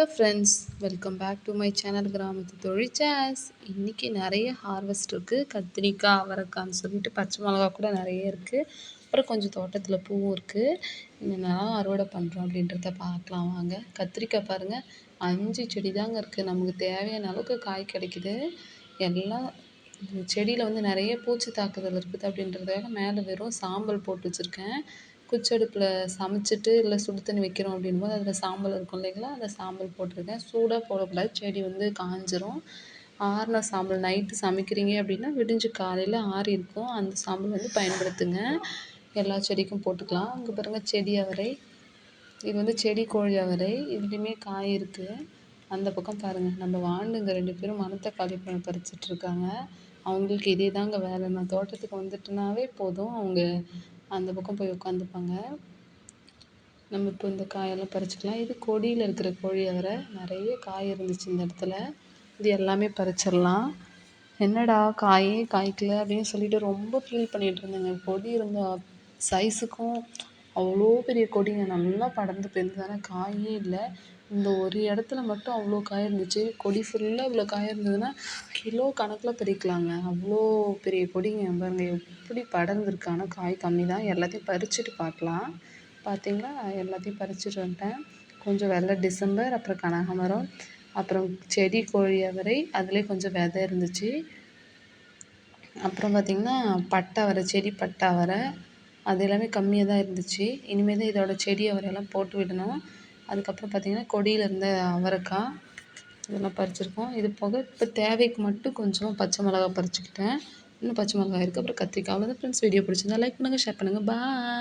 Hello friends welcome back to my channel கிராமத்து தொழில் chase இன்றைக்கி நிறைய ஹார்வெஸ்ட் இருக்குது கத்திரிக்காய் அவரைக்கான்னு சொல்லிட்டு பச்சை மிளகா கூட நிறைய இருக்குது அப்புறம் கொஞ்சம் தோட்டத்தில் பூவும் இருக்குது என்னென்னலாம் அறுவடை பண்ணுறோம் அப்படின்றத பார்க்கலாம் வாங்க. கத்திரிக்காய் பாருங்கள் அஞ்சு செடி தாங்க இருக்குது நமக்கு தேவையான அளவுக்கு காய் கிடைக்குது. எல்லாம் செடியில் வந்து நிறைய பூச்சி தாக்குதல் இருக்குது அப்படின்றதுக்காக மேலே வெறும் சாம்பல் போட்டு வச்சுருக்கேன். குச்சடுப்பில் சமைச்சிட்டு இல்லை சுடு தண்ணி வைக்கிறோம் அப்படின்னும் போது அதில் சாம்பல் இருக்கும் இல்லைங்களா? அந்த சாம்பல் போட்டிருக்கேன். சூடாக போடக்கூடாது. செடி வந்து காஞ்சிரும். ஆறின சாம்பல் நைட்டு சமைக்கிறீங்க அப்படின்னா விடிஞ்சு காலையில் ஆறி இருக்கும். அந்த சாம்பல் வந்து பயன்படுத்துங்க. எல்லா செடிக்கும் போட்டுக்கலாம். அங்கே பாருங்கள் செடி அவரை. இது வந்து செடி கோழி அவரை. இதுலேயுமே காய் இருக்குது அந்த பக்கம் பாருங்கள் நம்ம வாண்டுங்க ரெண்டு பேரும் மனத்தை காலி பண்ண பறிச்சிட்ருக்காங்க அவங்களுக்கு இதே தாங்க வேலை. நான் தோட்டத்துக்கு வந்துட்டுனாவே போதும். அவங்க அந்த பக்கம் போய் உட்காந்துப்பாங்க நம்ம இப்போ இந்த காயெல்லாம் பறிச்சுக்கலாம். இது கொடியில் இருக்கிற கோழி அவரை நிறைய காய் இருந்துச்சு இந்த இடத்துல. இது எல்லாமே பறிச்சிடலாம். என்னடா காயே காய்க்கல அப்படின்னு சொல்லிட்டு ரொம்ப ஃபீல் பண்ணிகிட்டு இருந்தேங்க. கொடி இருந்த சைஸுக்கும் அவ்வளோ பெரிய கொடிங்க. நல்லா படர்ந்து போயிருந்தது ஆனால் காயே இல்லை. இந்த ஒரு இடத்துல மட்டும் அவ்வளோ காய் இருந்துச்சு. கொடி ஃபுல்லாக இவ்வளோ காய் இருந்ததுன்னா கிலோ கணக்கில் பறிக்கலாங்க அவ்வளோ பெரிய கொடிங்க. பாருங்கள் எப்படி படர்ந்துருக்கு. ஆனால் காய் கம்மி தான். எல்லாத்தையும் பறிச்சுட்டு பார்க்கலாம் பார்த்தீங்களா எல்லாத்தையும் பறிச்சுட்டு வந்துட்டேன். கொஞ்சம் வெள்ளை டிசம்பர் அப்புறம் கனகாமரம் அப்புறம் செடி கோழி அவரை அதுலேயே கொஞ்சம் விதை இருந்துச்சு. அப்புறம் பார்த்திங்கன்னா பட்டை அவரை செடி பட்டை அவரை அது எல்லாமே கம்மியாக தான் இருந்துச்சு. இனிமேல் தான் இதோட செடி அவரையெல்லாம் போட்டு விடணும். அதுக்கப்புறம் பார்த்திங்கன்னா கொடியில் இருந்த அவரைக்காய் இதெல்லாம் பறிச்சிருக்கோம். இது போக இப்போ தேவைக்கு மட்டும் கொஞ்சமாக பச்சை மிளகா பறிச்சுக்கிட்டேன். இன்னும் பச்சை மிளகா இருக்குது அப்புறம் கத்திரிக்காய். அவ்வளோதான் ஃப்ரெண்ட்ஸ் வீடியோ பிடிச்சிருந்தா லைக் பண்ணுங்கள் ஷேர் பண்ணுங்கள் பாய்